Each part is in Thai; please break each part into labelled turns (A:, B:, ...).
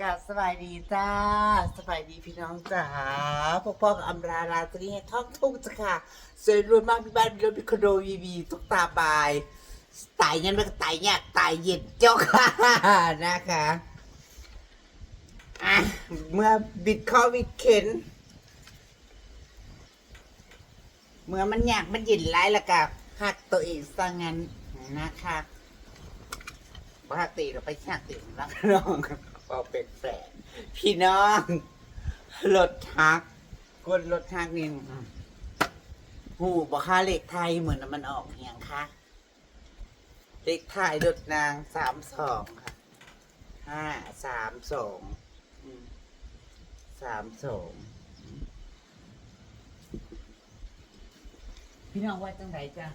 A: กับสบายดีจ้าสบายดีพี่น้องจ๋าพวกพ่อกับอัมราราตรีให้ท้องทุ่งจ้ะค่ะสวยรวยมากพี่บ้านมีรถมีคอนโดวีวีทุกตาบายตายยันไม่ก็ตายยากตายเย็นเจ้าค่ะนะคะอะเมื่อบิดข้อวิดเข็นเมื่อมันยากมันเย็นไรล้วก็หักตัวเองซะงั้นนะคะ ว่าหักตีเราไปหักตีรักน้องพอเป็นแฝดพี่น้องรถทักคนรถทักนี่อืมหูบอกค่าเลขไทยเหมือนมันออกอหย่างคะเลขไทยรถนางสามสองค่ะห้าสามสองอืมสามสองพี่น้องว่าจังไหนจ้ะ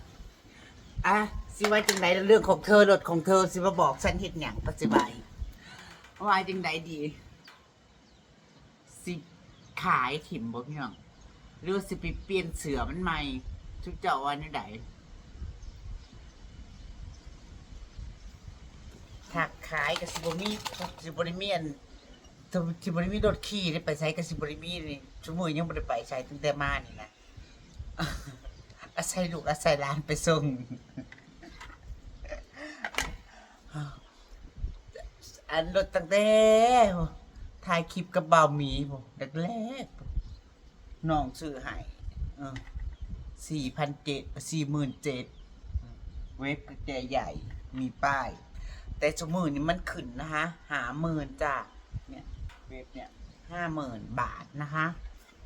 A: อะสิว่าจังไหนเรื่องของเธอรถของเธอสิมาบอกฉันเห็นอย่างปัจจุบันว่าจังไหนดี สิขายถิ่มบ่พี่น้องหรือว่าสิไปเปลี่ยนเสือมันใหม่ทุกเจ้าวันนี้ไหนถักขายกับสิบมีสิบริเมียนสิบริมีรถขี่ได้ไปใช้กับสิบริมีนี่ชั่วโมงยังไม่ได้ไปใช้ตั้งแต่มานี่นะ อาศัยลูกอาศัยหลานไปส่งอันรถตั้งแต่ถ่ายคลิปกับบ่าหมีผมแรกน้องซื้อให้สี่พันเจ็ดสี่หมื่นเจ็ดเว็บกระแจใหญ่มีป้าย แต่สมือนี้มันขึ้นนะคะหาหมื่นจ้ะเนี่ยเว็บเนี่ยห้าหมื่นบาทนะคะ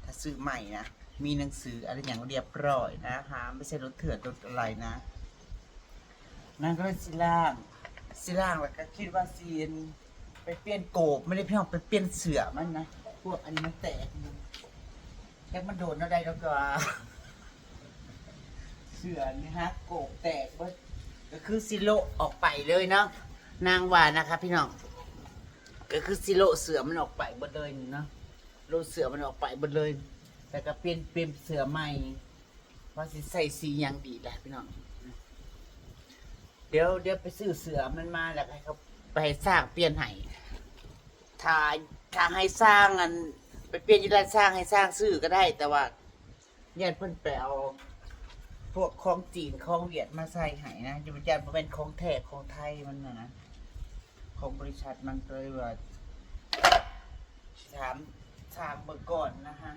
A: ถ้าซื้อใหม่นะ มีหนังสืออะไรอย่างเรียบร้อยนะคะ ไม่ใช่รถเถื่อนรถอะไรนะนั่นก็เลยสิล่างสิล่างแล้วก็คิดว่าซีนไปเปลี่ยนโกบไม่ได้พี่น้องไปเปลี่ยนเสือมันนะพวกอันนี้มันแตกแค่มันโดนอะไรแล้วก็เสือนี่ฮะโกบแตกเบิดก็คือซิโลออกไปเลยเนาะนางวานะคะ พี่น้องก็คือซิโลเสือมันออกไปหมดเลยเนาะ โลเสือมันออกไปหมดเลย แต่ก็เปลี่ยนเปลี่ยนเสือใหม่ว่าสิใส่สีหยังดีแหละพี่น้องเดี๋ยวเดี๋ยวไปซื้อเสือมันมาแล้วให้เขาไปสร้างเปลี่ยนให้ถ้าถ้าให้สร้างอันไปเปลี่ยนยี่ร้านสร้างให้สร้างซื้อก็ได้ แต่ว่าเนี่ยเพิ่นไปเอาพวกของจีนของเวียดมาใส่ให้นะจะเป็นจานเป็นของแท้ของไทยมันนะนะของบริษัทมันเลยว่าถาม ถามเมื่อก่อนนะฮะ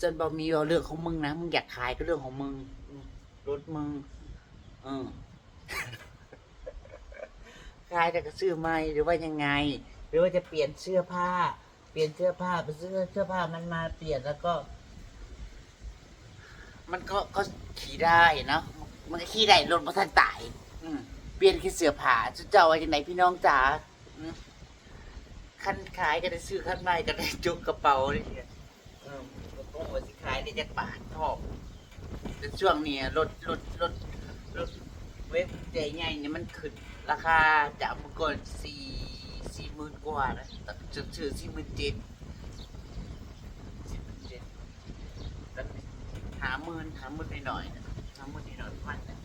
A: จนบอกมีว่าเรื่องของมึงนะมึงอยากขายก็เรื่องของมึงรถมึงเออขายแต่ก็ซื้อใหม่หรือว่ายังไง หรือว่าจะเปลี่ยนเสื้อผ้า เปลี่ยนเสื้อผ้าไปซื้อเสื้อผ้ามันมาเปลี่ยนแล้วก็ มันก็ก็ขี่ได้เนาะมันก็ขี่ได้รถมาทันตาย อืมเปลี่ยนแค่เสื้อผ้าจะเจ้าไว้ที่ไหนพี่น้องจ๋าอืม คันขายก็ได้ซื้อคันใหม่ก็ได้จุกกระเป๋าเลยเนี่ยเออโอ้โหสิขายได้จากบาททอบแต่ช่วงนี้รถรถรถรถเว็บใจใหญ่เนี่ยมันขึ้นราคาจากเมื่อก่อนสี่สี่หมื่นกว่านะแต่จุดซื้อสี่หมื่นเจ็ดสี่หมื่นเจ็ดแล้วหาหมื่นหาหมื่นหน่อยๆนะหาหมื่นหน่อยๆพันนะ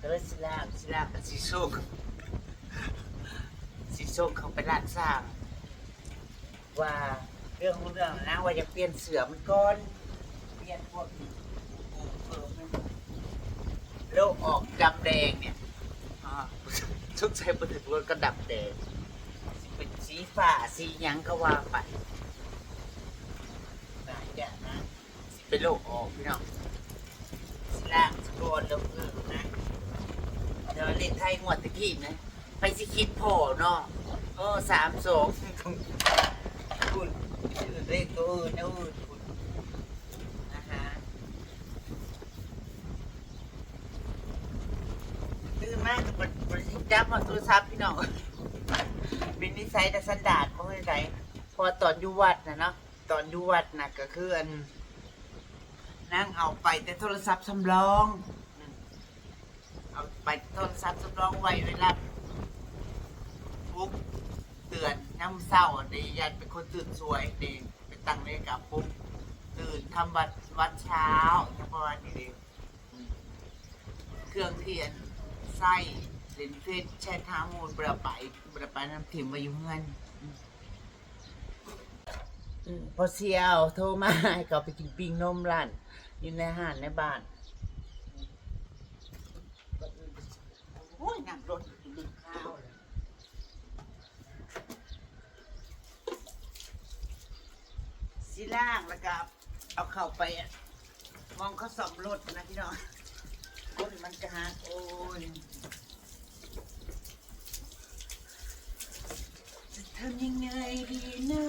A: ก็เลยสิลาสิลากกับสิโชค สิส่งเขาไปร้านสร้าง ว่าเรื่องของเรื่องนะว่าจะเปลี่ยนเสือมันก่อนเปลี่ยนพวกปูเพิ่มมันแล้วออกดำแดงเนี่ยชุดใช้บนถึงรถก็ดำแดงเป็นสีฟ้าสียังก็ว่าไปน่าจะนะสิเป็นโลกออกพี่น้องสิล่างสกอนล้วเออนะเดี๋ยวเลขไทยงวดตะกี้นะ ไปสิคิดพอเนาะเออสามสองคุณเลขตัวอื่นนะอื่นคุณนะฮะตื่นมากกับบริบริจับมาโทรศัพท์พี่น้องเป็นนิสัยแต่สันดานของนิสัยพอตอนอยู่วัดนะเนาะตอนอยู่วัดนะก็คืออันนั่งเอาไปแต่โทรศัพท์สำรอง เอาไปโทรศัพท์สำรองไว้เวลาปุ๊บ ตือนน้ำเศร้าดียันเป็นคนตื่นสวยดีเป็นตังเลยกับปุ๊บตื่นทำวัดวัดเช้าอย่างประมาณนี้ดีอืมเครื่องเทียนไส้เล่นเฟซแชททามูลประไปประไปน้ำถิ่มมาอยู่เงินอพอเสียวโทรมาให้เขาไปกินปิ้งนมร้านอยู่ในห้างในบ้านโอ้ยนั่งรถกินข้าวเลย สิล่างแล้วก็เอาเข่าไปอะมองเขาสอบรถนะพี่น้องคนมันกระหักโอ้ยจะทำยังไงดีนะ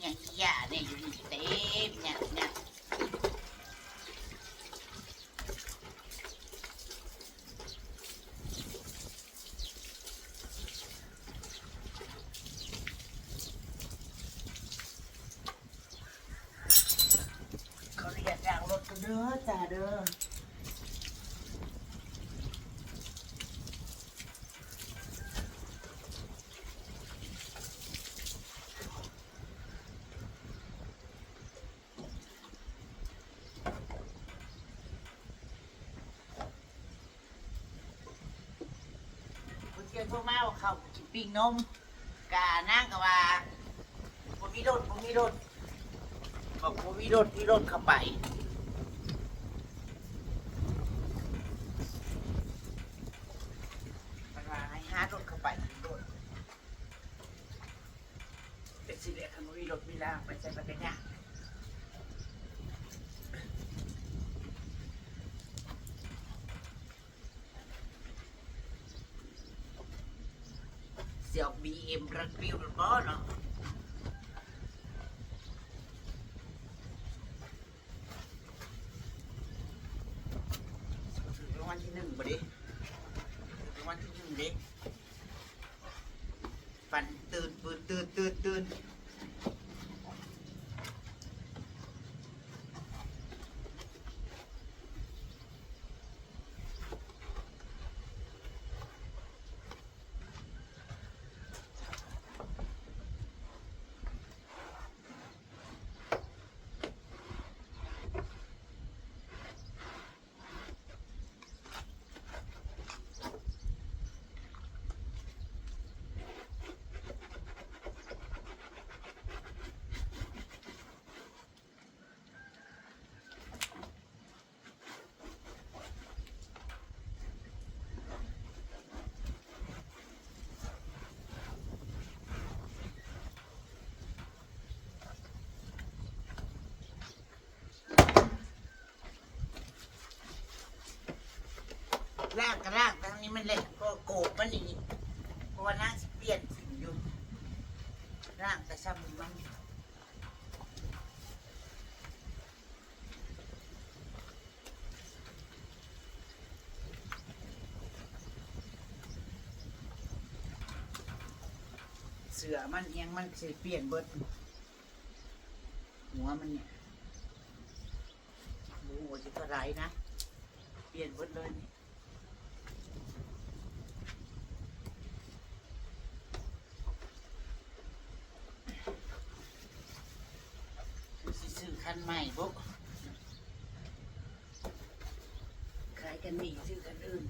A: เนี่ยอย่าเนี่ยอยู่นี่เต็มเนี่ยเนี่ย เขาเรียกอย่างรถกันเด้อจ้าเด้อ คุณเกียวโทรมาว่าเขากินปิ้งนมกานั่งกับว่าผมมีรถผมมีรถบอกว่ามีรถมีรถเข้าไปมันว่าให้หารถเข้าไปรถเป็นสิเดียคันว่ามีรถมีล่างไปใช้ประกันยากเสี่ยว บีเอ็มรักวิวบ่เนาะถึงรางวัลที่หนึ่งบ่ดิรางวัลที่หนึ่งดิฟันตื่นตื่นตื่นตื่นตื่น ล่างกับล่างทางนี้มันแหละก็โกบมันนี่เพราะว่าน่าสิเปลี่ยนสิ่งอยู่ร่างแต่ซ้ำมันเสือมันเอียงมันสิเปลี่ยนเบิดหัวมันเนี่ยหมูหัวจะเท่าไรนะ เปลี่ยนเบิดเลยนี่ สิซื้อ คันใหม่บุ๊กขายกันนี่ซื้อกันอื่น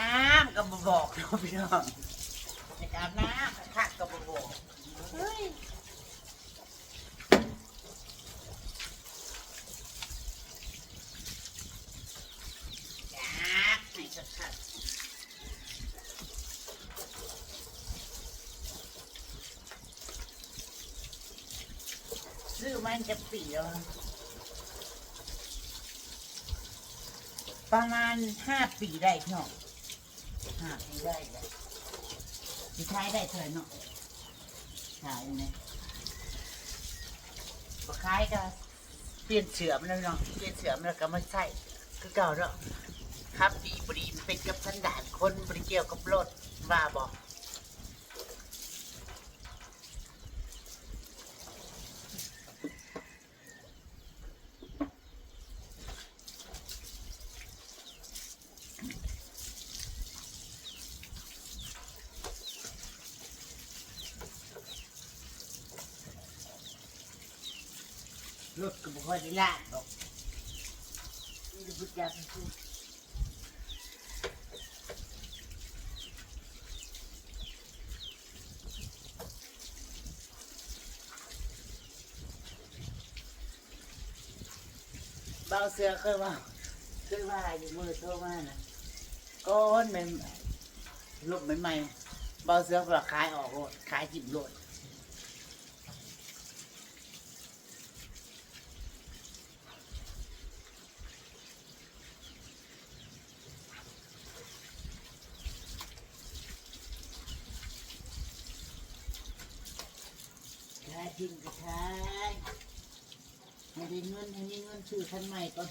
A: นาะพี่น้องในการน้ำขัดกับโบเฮ้ยจักให้ขัดๆซื้อมันจะปีแล้วประมาณห้าปีได้พี่น้อง หาไปได้เลยใช้ได้เท่าไหร่เนาะขายเนี่ยบขายก็เปลี่ยนเสือมันแล้วเนาะเปลี่ยนเสือมันแล้วก็มาใส่คือเก่าแล้วครับดีบดีมันเป็นกับสันดานคนบริเกี่ยวกับรถว่าบอก ถก็บ่ค่อยได้ลากดอกนี่จะพุทธยาเป็นผู้เบาเสือเคยว่าเคยว่าอยู่มือโทรมานะก้อนใหม่ลบใหม่ๆเบาเสือก็ขายออกโลดขายจิบโลด ทิ้งก็ขายไม่ได้เงินให้มีเงินซื้อคันใหม่ก่อน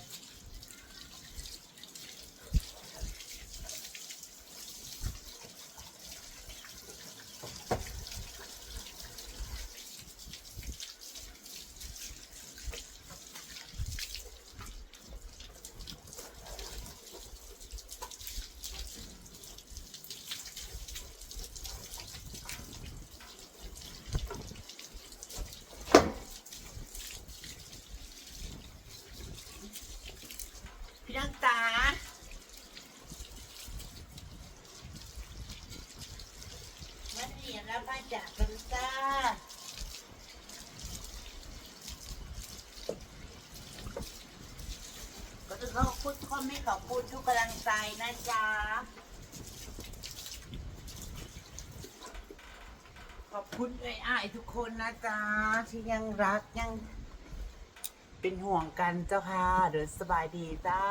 A: พี่นักตามันเหนีย แล้วมาจากกันตาก็ต้องขอบคุณคนไม่ขอบคุณทุกกำลังใจนะจ๊ะ ขอบคุณเอ้ยอ้ายทุกคนนะจ๊ะ ที่ยังรักยังเป็นห่วงกันเจ้าค่ะเดินสบายดีเจ้า